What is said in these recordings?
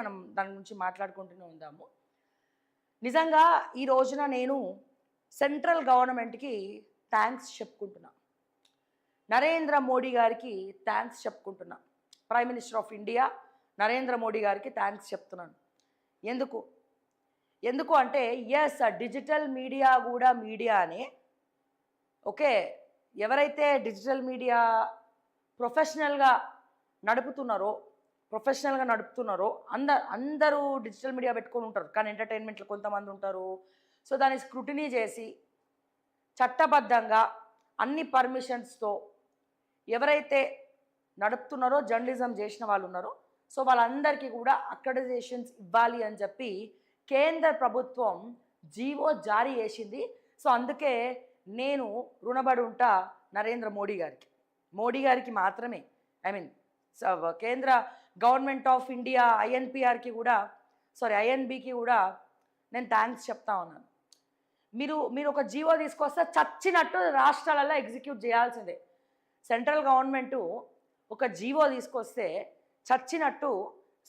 మనం దాని గురించి మాట్లాడుకుంటూనే ఉందాము. నిజంగా ఈ రోజున నేను సెంట్రల్ గవర్నమెంట్కి థ్యాంక్స్ చెప్పుకుంటున్నా. నరేంద్ర మోడీ గారికి thanks చెప్పుకుంటున్నా. Prime minister of India Narendra Modi గారికి థ్యాంక్స్ చెప్తున్నాను. ఎందుకు? ఎందుకు అంటే ఎస్ డిజిటల్ మీడియా కూడా మీడియానే. ఓకే ఎవరైతే డిజిటల్ మీడియా ప్రొఫెషనల్గా నడుపుతున్నారో ప్రొఫెషనల్గా నడుపుతున్నారో అంద అందరూ డిజిటల్ మీడియా పెట్టుకొని ఉంటారు. కానీ ఎంటర్టైన్మెంట్లో కొంతమంది ఉంటారు. సో దాన్ని స్క్రూటినీ చేసి చట్టబద్ధంగా అన్ని పర్మిషన్స్తో ఎవరైతే నడుపుతున్నారో జర్నలిజం చేసిన వాళ్ళు ఉన్నారో సో వాళ్ళందరికీ కూడా అక్రెడిటేషన్స్ ఇవ్వాలి అని చెప్పి కేంద్ర ప్రభుత్వం జీవో జారీ చేసింది. సో అందుకే నేను రుణబడి ఉంటా నరేంద్ర మోడీ గారికి. మోడీ గారికి మాత్రమే. ఐ మీన్ కేంద్ర గవర్నమెంట్ ఆఫ్ ఇండియా ఐఎన్పిఆర్కి కూడా సారీ ఐఎన్బికి కూడా నేను థ్యాంక్స్ చెప్తా ఉన్నాను. మీరు మీరు ఒక జీవో తీసుకొస్తే చచ్చినట్టు రాష్ట్రాలలో ఎగ్జిక్యూట్ చేయాల్సిందే. సెంట్రల్ గవర్నమెంటు ఒక జీవో తీసుకొస్తే చచ్చినట్టు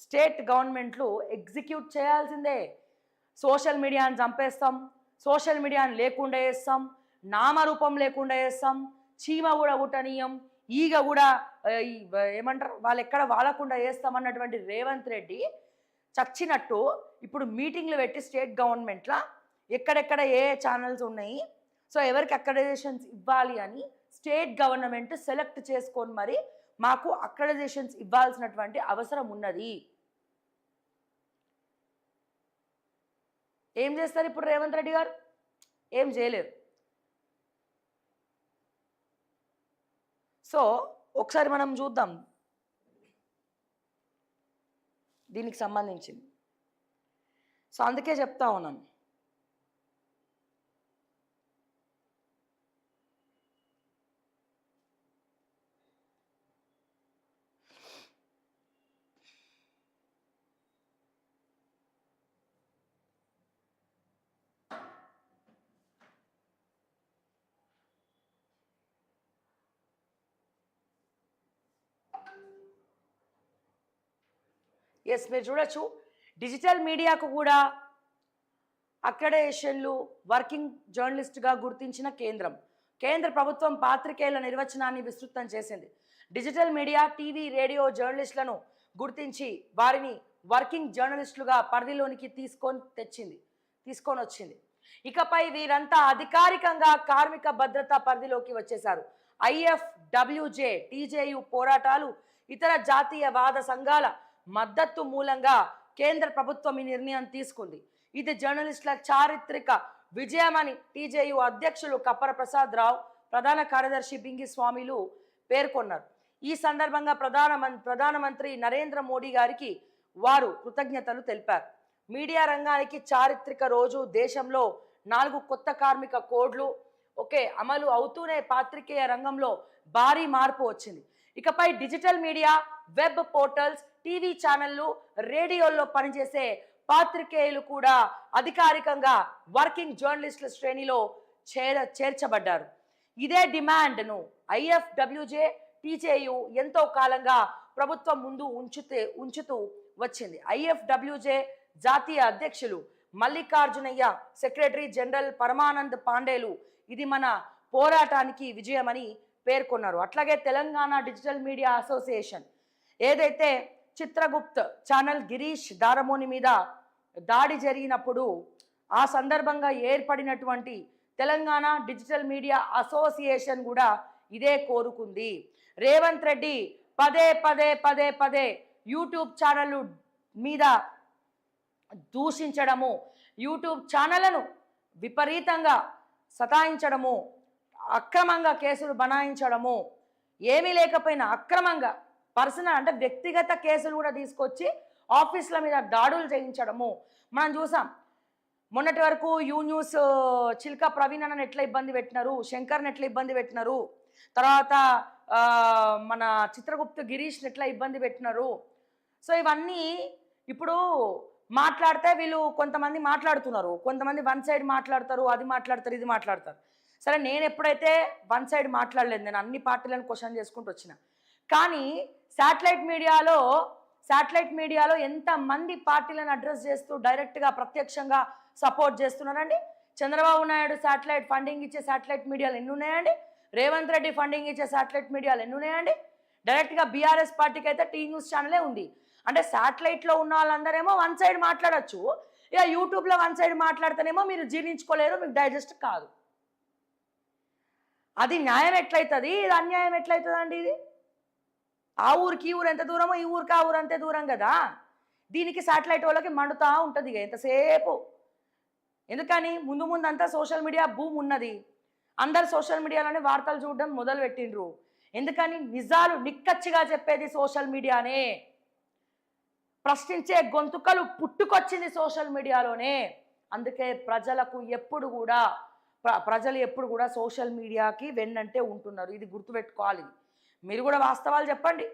స్టేట్ గవర్నమెంట్లు ఎగ్జిక్యూట్ చేయాల్సిందే. సోషల్ మీడియాని చంపేస్తాం సోషల్ మీడియాని లేకుండా చేస్తాం నామరూపం లేకుండా చేస్తాం చీమ కూడా ఉటనీయం ఈగ కూడా ఏమంటారు వాళ్ళు ఎక్కడ వాడకుండా వేస్తామన్నటువంటి రేవంత్ రెడ్డి చచ్చినట్టు ఇప్పుడు మీటింగ్లు పెట్టి స్టేట్ గవర్నమెంట్లో ఎక్కడెక్కడ ఏ ఛానల్స్ ఉన్నాయి సో ఎవరికి అక్రెడిటేషన్స్ ఇవ్వాలి అని స్టేట్ గవర్నమెంట్ సెలెక్ట్ చేసుకొని మరి మాకు అక్రెడిటేషన్స్ ఇవ్వాల్సినటువంటి అవసరం ఉన్నది. ఏం చేస్తారు ఇప్పుడు రేవంత్ రెడ్డి గారు? ఏం చేయలేరు. సో ఒకసారి మనం చూద్దాం. దీనికి సంబంధించింది. సో అందుకే చెప్తా ఉన్నాను. ఎస్ మీరు చూడొచ్చు. డిజిటల్ మీడియాకు కూడా అక్రడేషన్లు వర్కింగ్ జర్నలిస్ట్గా గుర్తించిన కేంద్రం. కేంద్ర ప్రభుత్వం పాత్రికేయుల నిర్వచనాన్ని విస్తృతం చేసింది. డిజిటల్ మీడియా టీవీ రేడియో జర్నలిస్టులను గుర్తించి వారిని వర్కింగ్ జర్నలిస్టులుగా పరిధిలోనికి తీసుకొని తెచ్చింది తీసుకొని వచ్చింది. ఇకపై వీరంతా అధికారికంగా కార్మిక భద్రత పరిధిలోకి వచ్చేశారు. ఐఎఫ్ డబ్ల్యూజే టీజేయు పోరాటాలు ఇతర జాతీయవాద సంఘాల మద్దతు మూలంగా కేంద్ర ప్రభుత్వం ఈ నిర్ణయం తీసుకుంది. ఇది జర్నలిస్టుల చారిత్రక విజయమని టీజేయు అధ్యక్షులు కప్పర ప్రసాద్ రావు ప్రధాన కార్యదర్శి బింగి స్వామిలు పేర్కొన్నారు. ఈ సందర్భంగా ప్రధాన మం- ప్రధానమంత్రి నరేంద్ర మోడీ గారికి వారు కృతజ్ఞతలు తెలిపారు. మీడియా రంగానికి చారిత్రక రోజు దేశంలో నాలుగు కొత్త కార్మిక కోడ్లు ఓకే అమలు అవుతూనే పాత్రికేయ రంగంలో భారీ మార్పు వచ్చింది. ఇకపై digital media web portals TV ఛానళ్ళు రేడియోల్లో పనిచేసే పాత్రికేయులు కూడా అధికారికంగా వర్కింగ్ జర్నలిస్టుల శ్రేణిలో చేర చేర్చబడ్డారు. ఇదే డిమాండ్ను ఐఎఫ్డబ్ల్యూజే టీజేయు ఎంతో కాలంగా ప్రభుత్వం ముందు ఉంచుతే ఉంచుతూ వచ్చింది. ఐఎఫ్డబ్ల్యూజే జాతీయ అధ్యక్షులు మల్లికార్జునయ్య సెక్రటరీ జనరల్ పరమానంద్ పాండేలు ఇది మన పోరాటానికి విజయమని పేర్కొన్నారు. అట్లాగే తెలంగాణ డిజిటల్ మీడియా అసోసియేషన్ ఏదైతే చిత్రగుప్త్ ఛానల్ గిరీష్ దారమోని మీద దాడి జరిగినప్పుడు ఆ సందర్భంగా ఏర్పడినటువంటి తెలంగాణ డిజిటల్ మీడియా అసోసియేషన్ కూడా ఇదే కోరుకుంది. రేవంత్ రెడ్డి పదే పదే పదే పదే యూట్యూబ్ ఛానళ్ళు మీద దూషించడము యూట్యూబ్ ఛానళ్ళను విపరీతంగా సతాయించడము అక్రమంగా కేసులు బనాయించడము. ఏమీ లేకపోయినా అక్రమంగా పర్సనల్ అంటే వ్యక్తిగత కేసులు కూడా తీసుకొచ్చి ఆఫీసుల మీద దాడులు చేయించడము. మనం చూసాం మొన్నటి వరకు యూ న్యూస్ చిల్క ప్రవీణ్ అన్నని ఎట్లా ఇబ్బంది పెట్టినారు శంకర్ని ఎట్లా ఇబ్బంది పెట్టినారు తర్వాత మన చిత్రగుప్త గిరీష్ని ఎట్లా ఇబ్బంది పెట్టినారు. సో ఇవన్నీ ఇప్పుడు మాట్లాడితే వీళ్ళు కొంతమంది మాట్లాడుతున్నారు. కొంతమంది వన్ సైడ్ మాట్లాడతారు అది మాట్లాడతారు ఇది మాట్లాడతారు. సరే నేను ఎప్పుడైతే వన్ సైడ్ మాట్లాడలేదు నేను అన్ని పార్టీలను క్వశ్చన్ చేసుకుంటూ వచ్చిన. కానీ శాటిలైట్ మీడియాలో శాటిలైట్ మీడియాలో ఎంతమంది పార్టీలను అడ్రస్ చేస్తూ డైరెక్ట్గా ప్రత్యక్షంగా సపోర్ట్ చేస్తున్నారండి? చంద్రబాబు నాయుడు శాటిలైట్ ఫండింగ్ ఇచ్చే శాటిలైట్ మీడియాలు ఎన్ని ఉన్నాయండి రేవంత్ రెడ్డి ఫండింగ్ ఇచ్చే శాటిలైట్ మీడియాలు ఎన్ని ఉన్నాయండి డైరెక్ట్గా బీఆర్ఎస్ పార్టీకి అయితే టీ న్యూస్ ఛానలే ఉంది. అంటే శాటిలైట్లో ఉన్న వాళ్ళందరేమో వన్ సైడ్ మాట్లాడొచ్చు. ఇక యూట్యూబ్లో వన్ సైడ్ మాట్లాడితేనేమో మీరు జీర్ణించుకోలేరు మీకు డైజెస్ట్ కాదు. అది న్యాయం ఎట్లయితుంది? ఇది అన్యాయం ఎట్లయితుంది అండి ఇది? ఆ ఊరికి ఈ ఊరు ఎంత దూరమో ఈ ఊరికి ఆ ఊరు అంతే దూరం కదా? దీనికి శాటిలైట్ వాళ్ళకి మండుతూ ఉంటుంది ఇక ఎంతసేపు? ఎందుకని? ముందు ముందు అంతా సోషల్ మీడియా భూమ్ ఉన్నది. అందరు సోషల్ మీడియాలోనే వార్తలు చూడడం మొదలు పెట్టిండ్రు ఎందుకని? నిజాలు నిక్కచ్చిగా చెప్పేది సోషల్ మీడియానే. ప్రశ్నించే గొంతుకలు పుట్టుకొచ్చింది సోషల్ మీడియాలోనే. అందుకే ప్రజలకు ఎప్పుడు కూడా ప్రజలు ఎప్పుడు కూడా సోషల్ మీడియాకి వెన్నంటే ఉంటున్నారు. ఇది గుర్తుపెట్టుకోవాలి. మీరు కూడా వాస్తవాలు చెప్పండి.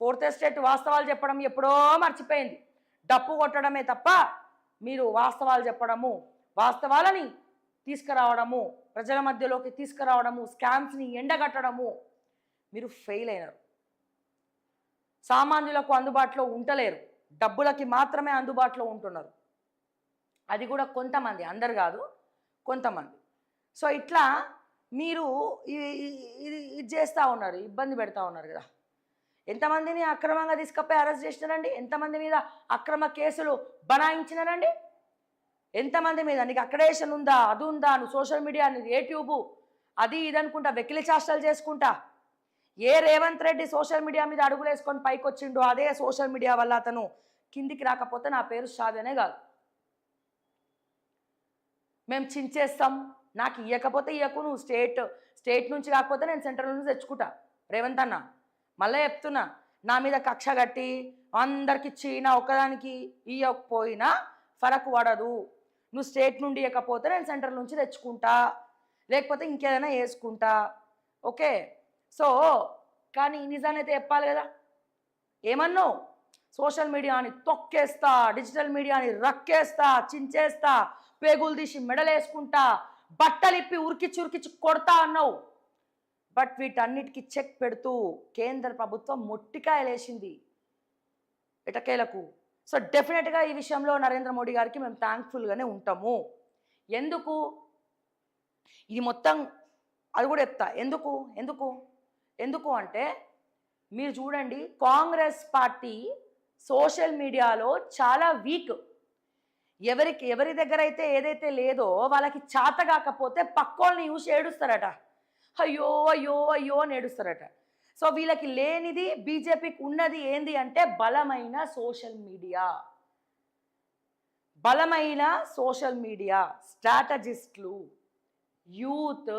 ఫోర్త్ ఎస్టేట్ వాస్తవాలు చెప్పడం ఎప్పుడో మర్చిపోయింది. డప్పు కొట్టడమే తప్ప మీరు వాస్తవాలు చెప్పడము వాస్తవాలని తీసుకురావడము ప్రజల మధ్యలోకి తీసుకురావడము స్కామ్స్ని ఎండగట్టడము మీరు ఫెయిల్ అయినారు. సామాన్యులకు అందుబాటులో ఉండలేరు డబ్బులకి మాత్రమే అందుబాటులో ఉంటున్నారు. అది కూడా కొంతమంది అందరు కాదు కొంతమంది. సో ఇట్లా మీరు ఇది ఇది చేస్తూ ఉన్నారు ఇబ్బంది పెడతా ఉన్నారు కదా. ఎంతమందిని అక్రమంగా తీసుకపోయి అరెస్ట్ చేసినారండి? ఎంతమంది మీద అక్రమ కేసులు బనాయించినారండి? ఎంతమంది మీద? నీకు అక్రడేషన్ ఉందా? అది ఉందా? నువ్వు సోషల్ మీడియా నీది యూట్యూబ్. అది ఇది అనుకుంటా వెకిలి చేష్టలు చేసుకుంటా. ఏ రేవంత్ రెడ్డి సోషల్ మీడియా మీద అడుగులు వేసుకొని పైకి వచ్చిండో అదే సోషల్ మీడియా వల్ల అతను కిందికి రాకపోతే నా పేరు షాదనే కాదు. మేము చించేస్తాం నాకు ఇవ్వకపోతే ఇవ్వకు నువ్వు స్టేట్ స్టేట్ నుంచి కాకపోతే నేను సెంట్రల్ నుంచి తెచ్చుకుంటా. రేవంత్ అన్న మళ్ళీ చెప్తున్నా నా మీద కక్ష కట్టి అందరికి ఇచ్చిన ఒక్కదానికి ఇవ్వకపోయినా ఫరక్ పడదు. నువ్వు స్టేట్ నుండి ఇవ్వకపోతే నేను సెంట్రల్ నుంచి తెచ్చుకుంటా లేకపోతే ఇంకేదైనా వేసుకుంటా ఓకే? సో కానీ నిజానైతే చెప్పాలి కదా? ఏమన్నావు? సోషల్ మీడియాని తొక్కేస్తా డిజిటల్ మీడియాని రక్కేస్తా చించేస్తా పేగులు తీసి మెడలేసుకుంటా బట్టలిప్పి ఉరికిచ్చి ఉరికిచ్చి కొడతా అన్నావు. బట్ వీటన్నిటికీ చెక్ పెడుతూ కేంద్ర ప్రభుత్వం మొట్టికాయలేసింది ఇటకేలకు సో డెఫినెట్గా ఈ విషయంలో నరేంద్ర మోడీ గారికి మేము థ్యాంక్ఫుల్గానే ఉంటాము. ఎందుకు? ఇది మొత్తం అది కూడా చెప్తా. ఎందుకు? ఎందుకు? ఎందుకు అంటే మీరు చూడండి కాంగ్రెస్ పార్టీ సోషల్ మీడియాలో చాలా వీక్. ఎవరికి ఎవరి దగ్గర అయితే ఏదైతే లేదో వాళ్ళకి చేత కాకపోతే పక్కోళ్ళని చూసి ఏడుస్తారట. అయ్యో అయ్యో అయ్యో అని ఏడుస్తారట. సో వీళ్ళకి లేనిది బీజేపీకి ఉన్నది ఏంది అంటే బలమైన సోషల్ మీడియా. బలమైన సోషల్ మీడియా స్ట్రాటజిస్టులు యూత్.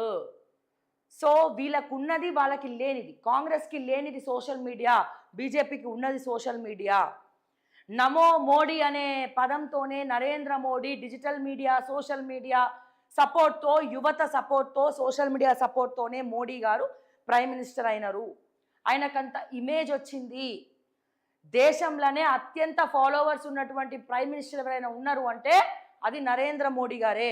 సో వీళ్ళకున్నది వాళ్ళకి లేనిది. కాంగ్రెస్కి లేనిది సోషల్ మీడియా బీజేపీకి ఉన్నది సోషల్ మీడియా. నమో మోడీ అనే పదంతోనే Narendra Modi digital media social media సపోర్ట్తో యువత సపోర్ట్తో సోషల్ మీడియా సపోర్ట్తోనే మోడీ గారు ప్రైమ్ మినిస్టర్ అయినారు. ఆయనకంత ఇమేజ్ వచ్చింది. దేశంలోనే అత్యంత ఫాలోవర్స్ ఉన్నటువంటి ప్రైమ్ మినిస్టర్ ఎవరైనా ఉన్నారు అంటే అది నరేంద్ర మోడీ గారే.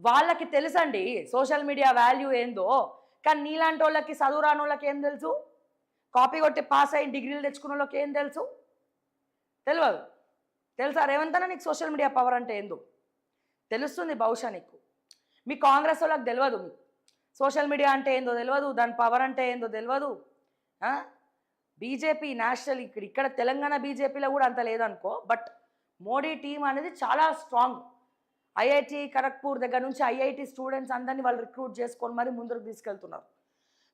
వాళ్ళకి తెలుసండి సోషల్ మీడియా వాల్యూ ఏందో. కానీ నీలాంటి వాళ్ళకి చదువు రాని వాళ్ళకి ఏం తెలుసు? కాపీ కొట్టి పాస్ అయ్యి డిగ్రీలు తెచ్చుకున్న వాళ్ళకి ఏం తెలుసు? తెలియదు తెలుసా రేవంత్ నీకు సోషల్ మీడియా పవర్ అంటే ఏందో? తెలుస్తుంది బహుశా నీకు. మీ కాంగ్రెస్ వాళ్ళకి తెలియదు మీకు. సోషల్ మీడియా అంటే ఏందో తెలియదు దాని పవర్ అంటే ఏందో తెలియదు బీజేపీ నేషనల్ ఇక్కడ ఇక్కడ తెలంగాణ బీజేపీలో కూడా అంత లేదనుకో బట్ మోడీ టీం అనేది చాలా స్ట్రాంగ్. ఐఐటి ఖరగ్పూర్ దగ్గర నుంచి ఐఐటి స్టూడెంట్స్ అందరినీ వాళ్ళు రిక్రూట్ చేసుకొని మరి ముందుకు తీసుకెళ్తున్నారు.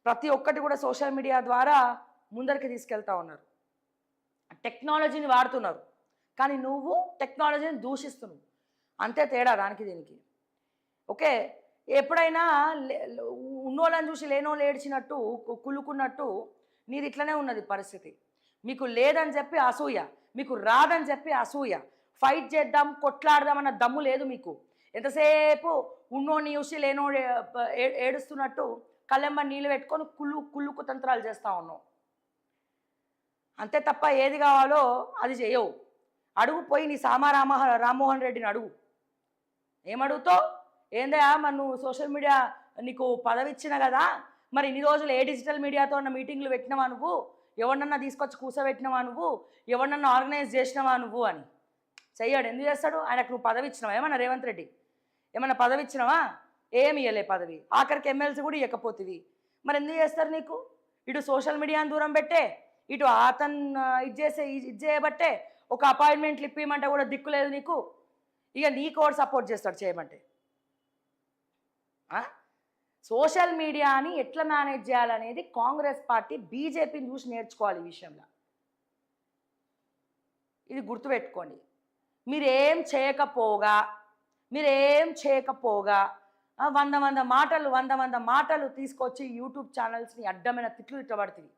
ప్రతి ఒక్కటి కూడా సోషల్ మీడియా ద్వారా ముందరికి తీసుకెళ్తా ఉన్నారు. టెక్నాలజీని వాడుతున్నారు. కానీ నువ్వు టెక్నాలజీని దూషిస్తున్నావు. అంతే తేడా దానికి దీనికి. ఓకే? ఎప్పుడైనా లే- ఉన్నోళ్ళని చూసి లేనోళ్ళు ఏడ్చినట్టు కులుకున్నట్టు నీది ఇట్లనే ఉన్నది పరిస్థితి. మీకు లేదని చెప్పి అసూయ మీకు రాదని చెప్పి అసూయ. ఫైట్ చేద్దాం కొట్లాడదాం అన్న దమ్ము లేదు మీకు. ఎంతసేపు ఉన్నోడిని చూసి లేనోడు ఏ- ఏడుస్తున్నట్టు కళ్ళెంబ నీళ్ళు పెట్టుకొని కుళ్ళు కుళ్ళు కుతంత్రాలు చేస్తూ ఉన్నావు. అంతే తప్ప ఏది కావాలో అది చేయవు. అడుగు పోయి నీ సామా రామ రామ్మోహన్ రెడ్డిని అడుగు. ఏమడుగుతావు? ఏందయ్యా మరి నువ్వు సోషల్ మీడియా నీకు పదవి ఇచ్చిన కదా మరి ఇన్ని రోజులు ఏ డిజిటల్ మీడియాతో ఉన్న మీటింగ్లు పెట్టినావా నువ్వు? ఎవరినన్నా తీసుకొచ్చి కూర్చోబెట్టినవా నువ్వు? ఎవరినన్నా ఆర్గనైజ్ చేసినవా నువ్వు అని. చెయ్యాడు. ఎందుకు చేస్తాడు? ఆయనకు నువ్వు పదవి ఇచ్చినావా ఏమన్నా రేవంత్ రెడ్డి? ఏమన్నా పదవి ఇచ్చినావా ఏమి ఇవ్వలే పదవి. ఆఖరికి ఎమ్మెల్సీ కూడా ఇవ్వకపోతుంది మరి ఎందుకు చేస్తారు నీకు? ఇటు సోషల్ మీడియాని దూరం పెట్టే ఇటు అతను ఇది చేసే ఇది చేయబట్టే ఒక అపాయింట్మెంట్లు ఇప్పిమంటే కూడా దిక్కు లేదు నీకు. ఇక నీకు కూడా సపోర్ట్ చేస్తాడు చేయమంటే? సోషల్ మీడియాని ఎట్లా మేనేజ్ చేయాలనేది కాంగ్రెస్ పార్టీ బీజేపీని చూసి నేర్చుకోవాలి ఈ విషయంలో. ఇది గుర్తుపెట్టుకోండి. మీరేం చేయకపోగా మీరేం చేయకపోగా వంద వంద మాటలు వంద వంద మాటలు తీసుకొచ్చి యూట్యూబ్ ఛానల్స్ని అడ్డమైన తిట్లు ఇట్టబడుతుంది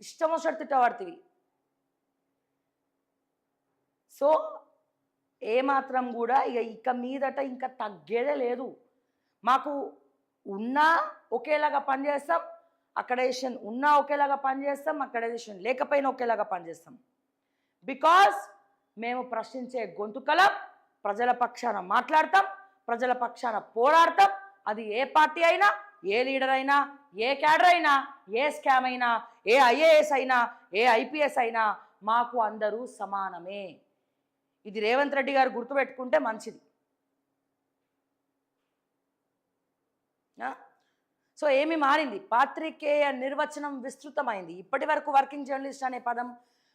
ఇష్టం వచ్చినట్టు తిట్టబడుతుంది సో ఏమాత్రం కూడా ఇక ఇక మీదట ఇంకా తగ్గేదే లేదు. మాకు ఉన్నా ఒకేలాగా పనిచేస్తాం అక్కడేషన్ ఉన్నా ఒకేలాగా పనిచేస్తాం అక్కడేషన్ లేకపోయినా ఒకేలాగా పనిచేస్తాం బికాస్ మేము ప్రశ్నించే గొంతుకలం ప్రజల పక్షాన మాట్లాడతాం ప్రజల పక్షాన పోరాడతాం. అది ఏ పార్టీ అయినా ఏ లీడర్ అయినా ఏ క్యాడర్ అయినా ఏ స్కామ్ అయినా ఏ ఐఏఎస్ అయినా ఏ ఐపీఎస్ అయినా మాకు అందరూ సమానమే. ఇది రేవంత్ రెడ్డి గారు గుర్తుపెట్టుకుంటే మంచిది. సో ఏమి మారింది? పాత్రికేయ నిర్వచనం విస్తృతమైంది. ఇప్పటి వరకు వర్కింగ్ జర్నలిస్ట్ అనే పదం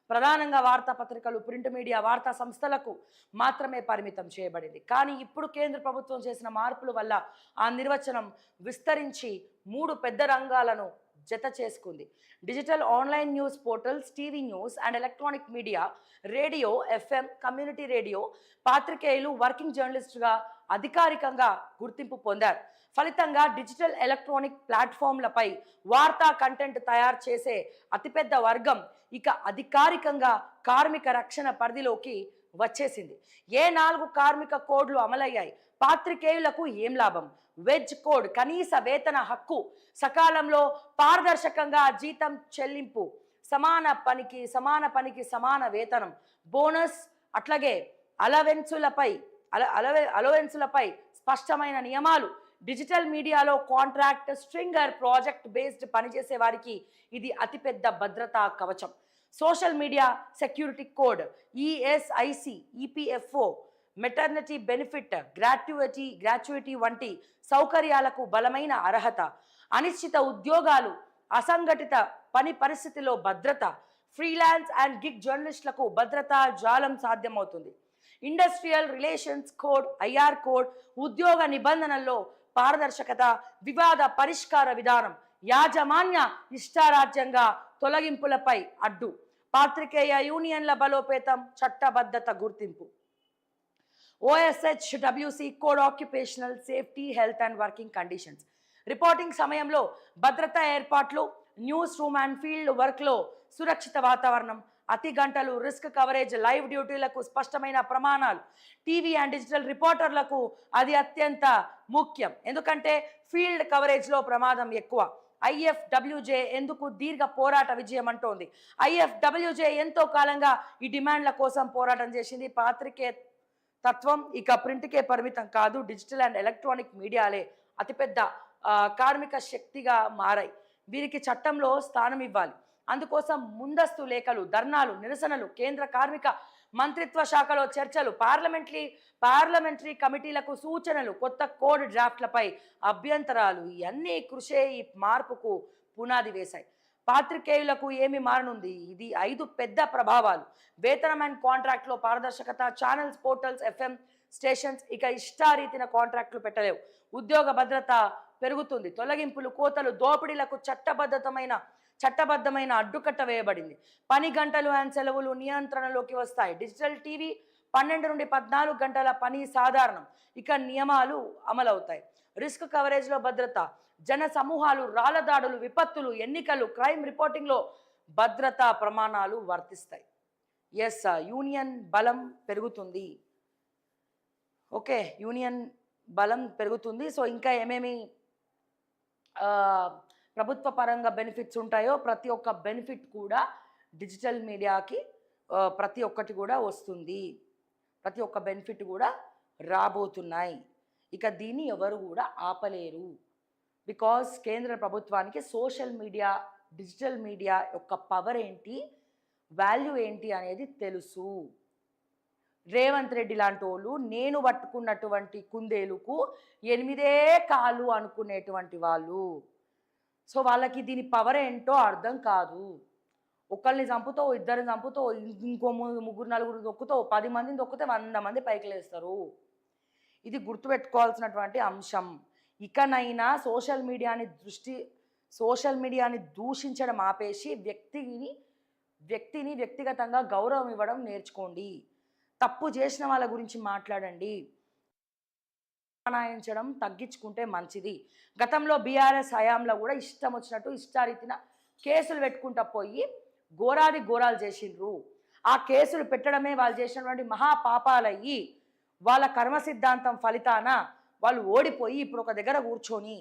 ప్రధానంగా వార్తాపత్రికలు ప్రింట్ మీడియా వార్తా సంస్థలకు మాత్రమే పరిమితం చేయబడింది. కానీ ఇప్పుడు కేంద్ర ప్రభుత్వం చేసిన మార్పుల వల్ల ఆ నిర్వచనం విస్తరించి మూడు పెద్ద రంగాలను జత చేసుకుంది. Digital online news portals TV news and electronic media radio FM community radio పాత్రికేయులు వర్కింగ్ జర్నలిస్టుగా అధికారికంగా గుర్తింపు పొందారు. ఫలితంగా డిజిటల్ ఎలక్ట్రానిక్ ప్లాట్ఫామ్లపై వార్తా కంటెంట్ తయారు చేసే అతిపెద్ద వర్గం ఇక అధికారికంగా కార్మిక రక్షణ పరిధిలోకి వచ్చేసింది. ఏ నాలుగు కార్మిక కోడ్లు అమలయ్యాయి? పాత్రికేయులకు ఏం లాభం? వెజ్ కోడ్ కనీస వేతన హక్కు సకాలంలో పారదర్శకంగా జీతం చెల్లింపు సమాన పనికి సమాన పనికి సమాన వేతనం బోనస్ అట్లాగే అలవెన్సులపై అల అలవె అలవెన్సులపై స్పష్టమైన నియమాలు. డిజిటల్ మీడియాలో కాంట్రాక్ట్ స్ట్రింగర్ ప్రాజెక్ట్ బేస్డ్ పనిచేసే వారికి ఇది అతిపెద్ద భద్రతా కవచం. Social media security code ESIC EPFO maternity benefit gratuity gratuity వంటి సౌకర్యాలకు బలమైన అర్హత అనిశ్చిత ఉద్యోగాలు అసంఘటిత పని పరిస్థితిలో భద్రత ఫ్రీలాన్స్ అండ్ గిగ్ జర్నలిస్టులకు భద్రతా జాలం సాధ్యమవుతుంది. Industrial relations code IR code ఉద్యోగ నిబంధనల్లో పారదర్శకత వివాద పరిష్కార విధానం యాజమాన్య ఇష్టారాజ్యంగా తొలగింపులపై అడ్డు. పాత్రికేయ యూనియన్ల బలోపేతం చట్టబద్ధత గుర్తింపు. OSH WC code occupational safety health and working conditions. Reporting సమయంలో భద్రతా ఏర్పాట్లు న్యూస్ రూమ్ అండ్ ఫీల్డ్ వర్క్లో సురక్షిత వాతావరణం అతి గంటలు రిస్క్ కవరేజ్ లైవ్ డ్యూటీలకు స్పష్టమైన ప్రమాణాలు. టీవీ అండ్ డిజిటల్ రిపోర్టర్లకు అది అత్యంత ముఖ్యం. ఎందుకంటే ఫీల్డ్ కవరేజ్లో ప్రమాదం ఎక్కువ. ఐఎఫ్డబ్ల్యూజే ఎందుకు దీర్ఘ పోరాట విజయం అంటోంది? ఐఎఫ్డబ్ల్యూజే ఎంతో కాలంగా ఈ డిమాండ్ల కోసం పోరాటం చేసింది. పాత్రికే తత్వం ఇక ప్రింట్కే పరిమితం కాదు. డిజిటల్ అండ్ ఎలక్ట్రానిక్ మీడియాలే అతిపెద్ద కార్మిక శక్తిగా మారాయి. వీరికి చట్టంలో స్థానం ఇవ్వాలి. అందుకోసం ముందస్తు లేఖలు ధర్నాలు నిరసనలు కేంద్ర కార్మిక మంత్రిత్వ శాఖలో చర్చలు పార్లమెంటరీ పార్లమెంటరీ కమిటీలకు సూచనలు కొత్త కోడ్ డ్రాఫ్ట్లపై అభ్యంతరాలు ఇవన్నీ కృషే ఈ మార్పుకు పునాది వేశాయి. పాత్రికేయులకు ఏమి మారనుంది? ఇది ఐదు పెద్ద ప్రభావాలు. వేతనం అండ్ కాంట్రాక్ట్లో పారదర్శకత ఛానల్స్ పోర్టల్స్ ఎఫ్ఎం స్టేషన్స్ ఇక ఇష్టారీతిన కాంట్రాక్టులు పెట్టలేవు. ఉద్యోగ భద్రత పెరుగుతుంది. తొలగింపులు కోతలు దోపిడీలకు చట్టబద్ధతమైన చట్టబద్ధమైన అడ్డుకట్ట వేయబడింది. పని గంటలు అండ్ సెలవులు నియంత్రణలోకి వస్తాయి. డిజిటల్ టీవీ పన్నెండు నుండి పద్నాలుగు గంటల పని సాధారణం. ఇక నియమాలు అమలవుతాయి. రిస్క్ కవరేజ్లో భద్రత జన సమూహాలు రాళ్ళ దాడులు విపత్తులు ఎన్నికలు క్రైమ్ రిపోర్టింగ్లో భద్రతా ప్రమాణాలు వర్తిస్తాయి. ఎస్ యూనియన్ బలం పెరుగుతుంది. ఓకే యూనియన్ బలం పెరుగుతుంది. సో ఇంకా ఏమేమి ప్రభుత్వ పరంగా బెనిఫిట్స్ ఉంటాయో ప్రతి ఒక్క బెనిఫిట్ కూడా డిజిటల్ మీడియాకి ప్రతి ఒక్కటి కూడా వస్తుంది. ప్రతి ఒక్క బెనిఫిట్ కూడా రాబోతున్నాయి. ఇక దీన్ని ఎవరు కూడా ఆపలేరు. బికాస్ కేంద్ర ప్రభుత్వానికి సోషల్ మీడియా డిజిటల్ మీడియా యొక్క పవర్ ఏంటి వాల్యూ ఏంటి అనేది తెలుసు. రేవంత్ రెడ్డి లాంటి వాళ్ళు నేను పట్టుకున్నటువంటి కుందేలుకు ఎనిమిదే కాలు అనుకునేటువంటి వాళ్ళు. సో వాళ్ళకి దీని పవర్ ఏంటో అర్థం కాదు. ఒకళ్ళని చంపుతో ఇద్దరిని చంపుతో ఇంకో ముగ్గురు నలుగురు దొక్కుతో పది మందిని దొక్కితే వంద మంది పైకి లేస్తారు. ఇది గుర్తుపెట్టుకోవాల్సినటువంటి అంశం. ఇకనైనా సోషల్ మీడియాని దృష్టి సోషల్ మీడియాని దూషించడం ఆపేసి వ్యక్తిని వ్యక్తిని వ్యక్తిగతంగా గౌరవం ఇవ్వడం నేర్చుకోండి. తప్పు చేసిన వాళ్ళ గురించి మాట్లాడండి. అనాయించడం తగ్గించుకుంటే మంచిది. గతంలో బీఆర్ఎస్ హయాంలో కూడా ఇష్టం వచ్చినట్టు ఇష్టారీతిన కేసులు పెట్టుకుంటా పోయి ఘోరాది ఘోరాలు చేసిండ్రు. ఆ కేసులు పెట్టడమే వాళ్ళు చేసినటువంటి మహాపాపాలయ్యి వాళ్ళ కర్మ సిద్ధాంతం ఫలితాన వాళ్ళు ఓడిపోయి ఇప్పుడు ఒక దగ్గర కూర్చొని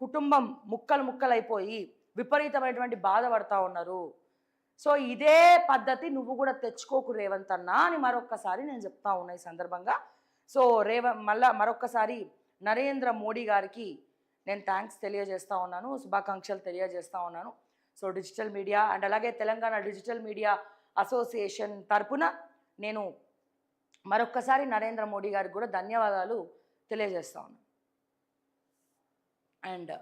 కుటుంబం ముక్కలు ముక్కలైపోయి విపరీతమైనటువంటి బాధపడతా ఉన్నారు. సో ఇదే పద్ధతి నువ్వు కూడా తెచ్చుకోకు రేవంత్ అన్నా అని మరొక్కసారి నేను చెప్తా ఉన్నా ఈ సందర్భంగా. సో రేవ మళ్ళా మరొక్కసారి నరేంద్ర మోడీ గారికి నేను థ్యాంక్స్ తెలియజేస్తా ఉన్నాను శుభాకాంక్షలు తెలియజేస్తా ఉన్నాను. సో డిజిటల్ మీడియా అండ్ అలాగే తెలంగాణ డిజిటల్ మీడియా అసోసియేషన్ తరపున నేను మరొక్కసారి నరేంద్ర మోడీ గారికి కూడా ధన్యవాదాలు తెలియజేస్తా ఉన్నాను. అండ్